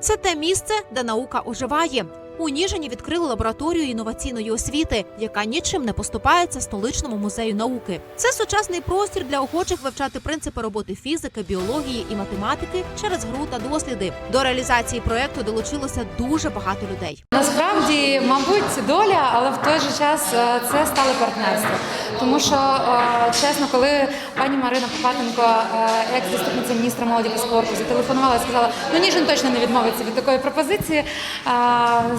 Це те місце, де наука оживає. У Ніжині відкрили лабораторію інноваційної освіти, яка нічим не поступається столичному музею науки. Це сучасний простір для охочих вивчати принципи роботи фізики, біології і математики через гру та досліди. До реалізації проекту долучилося дуже багато людей. Насправді, мабуть, це доля, але в той же час е, це стало партнерство. Тому що, е, чесно, коли пані Марина Попатенко, е, екс-заступниця міністра молоді та спорту, зателефонувала і сказала, ну Ніжин точно не відмовиться від такої пропозиції.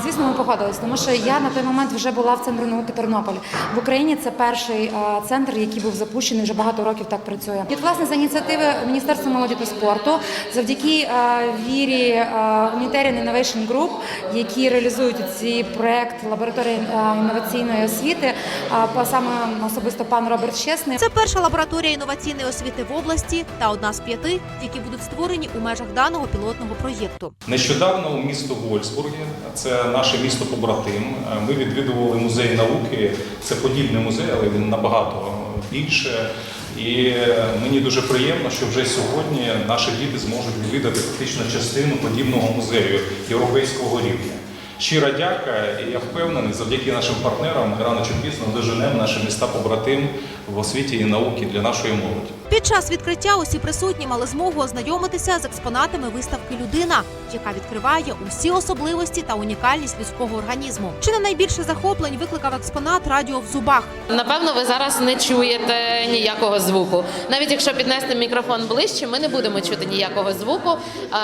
Е, Звісно, ми погодились, тому що я на той момент вже була в центрі науки Тернополь. В Україні це перший е, центр, який був запущений вже багато років так працює. І, власне, за ініціативи Міністерства молоді та спорту, завдяки е, вірі е, Humanitarian Innovation Group, які реалізують цей проект лабораторії е, інноваційної освіти, е, по- саме особисто пан Роберт Чесний. Це перша лабораторія інноваційної освіти в області та одна з п'яти, які будуть створені у межах даного пілотного проєкту. Нещодавно у місто Вольсбургі, це наше місто побратим. Ми відвідували музей науки. Це подібний музей, але він набагато більше. І мені дуже приємно, що вже сьогодні наші діти зможуть відвідати фактично частину подібного музею європейського рівня. Щира дяка, і я впевнений, завдяки нашим партнерам рано чи пізно доженемо наші міста побратим в освіті і науки для нашої молоді. Під час відкриття усі присутні мали змогу ознайомитися з експонатами виставки Людина, яка відкриває усі особливості та унікальність людського організму. Чи не найбільше захоплень викликав експонат радіо в зубах? Напевно, ви зараз не чуєте ніякого звуку. Навіть якщо піднести мікрофон ближче, ми не будемо чути ніякого звуку.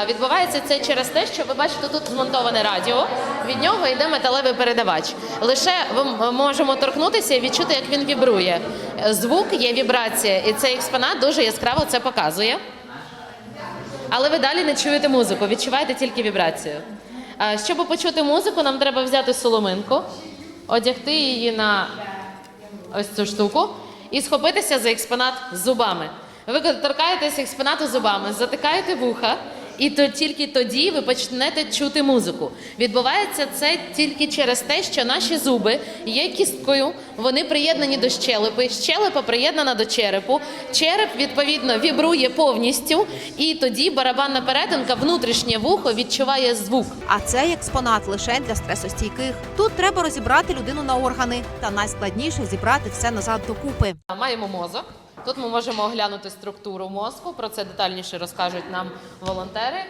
Відбувається це через те, що ви бачите, тут змонтоване радіо. Від нього йде металевий передавач. Лише ви можемо торкнутися і відчути, як він вібрує. Звук є вібрація, і цей експонат дуже яскраво це показує. Але ви далі не чуєте музику, відчуваєте тільки вібрацію. Щоб почути музику, нам треба взяти соломинку, одягти її на ось цю штуку і схопитися за експонат зубами. Ви торкаєтесь експонату зубами, затикаєте вуха, і то тільки тоді ви почнете чути музику. Відбувається це тільки через те, що наші зуби є кісткою, вони приєднані до щелепи. Щелепа приєднана до черепу. Череп відповідно вібрує повністю, і тоді барабанна перетинка, внутрішнє вухо відчуває звук. А цей експонат лише для стресостійких. Тут треба розібрати людину на органи, та найскладніше зібрати все назад докупи. Маємо мозок. Тут ми можемо оглянути структуру мозку. Про це детальніше розкажуть нам волонтери. Е,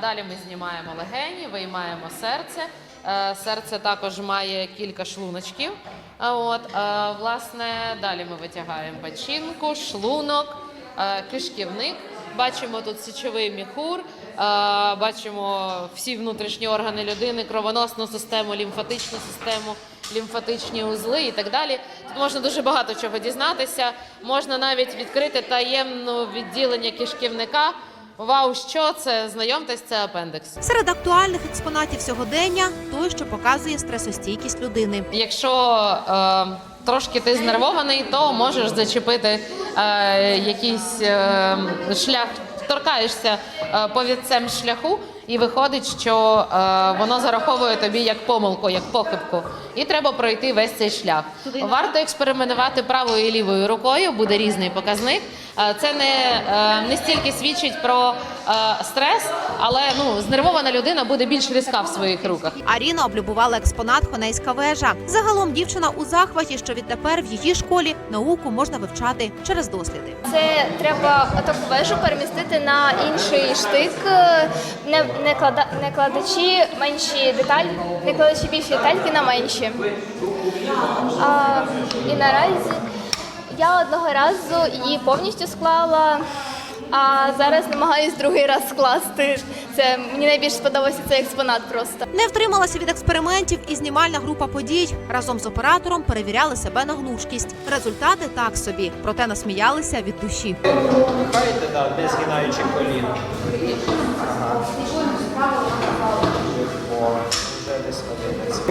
Далі ми знімаємо легені, виймаємо серце. Е, Серце також має кілька шлуночків. А От, е, власне, далі ми витягаємо печінку, шлунок, кишківник. Бачимо тут січовий міхур, бачимо всі внутрішні органи людини, кровоносну систему, лімфатичну систему, лімфатичні узли і так далі. Тут можна дуже багато чого дізнатися. Можна навіть відкрити таємне відділення кишківника. Вау, що це? Знайомтесь, це апендикс. Серед актуальних експонатів сьогодення той, що показує стресостійкість людини. Якщо е, трошки ти знервований, то можеш зачепити е, якийсь е, шлях, торкаєшся е, повідцем шляху, і виходить, що е, воно зараховує тобі як помилку, як похибку. І треба пройти весь цей шлях. Варто експериментувати правою і лівою рукою, буде різний показник. Е, Це не, е, не стільки свідчить про е, стрес, але ну, знервована людина буде більш різка в своїх руках. Аріна облюбувала експонат Хонейська вежа. Загалом дівчина у захваті, що відтепер в її школі науку можна вивчати через досліди. Це треба таку вежу перемістити на інший штик, е, не, не, клада, не кладучи менші деталі, не кладучи більші детальки на менші. А, і наразі я одного разу її повністю склала, а зараз намагаюсь другий раз скласти. Це мені найбільше сподобався цей експонат просто. Не втрималася від експериментів і знімальна група подій. Разом з оператором перевіряли себе на гнучкість. Результати так собі, проте насміялися від душі. Дихайте, да, не згинаючи вже десь одинадцять.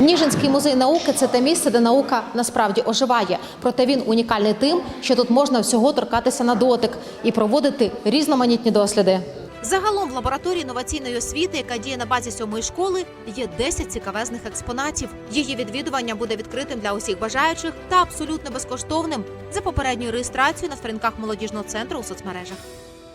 Ніжинський музей науки це те місце, де наука насправді оживає. Проте він унікальний тим, що тут можна всього торкатися на дотик і проводити різноманітні досліди. Загалом в лабораторії інноваційної освіти, яка діє на базі сьомої школи, є 10 цікавезних експонатів. Її відвідування буде відкритим для усіх бажаючих та абсолютно безкоштовним за попередньою реєстрацією на сторінках молодіжного центру у соцмережах.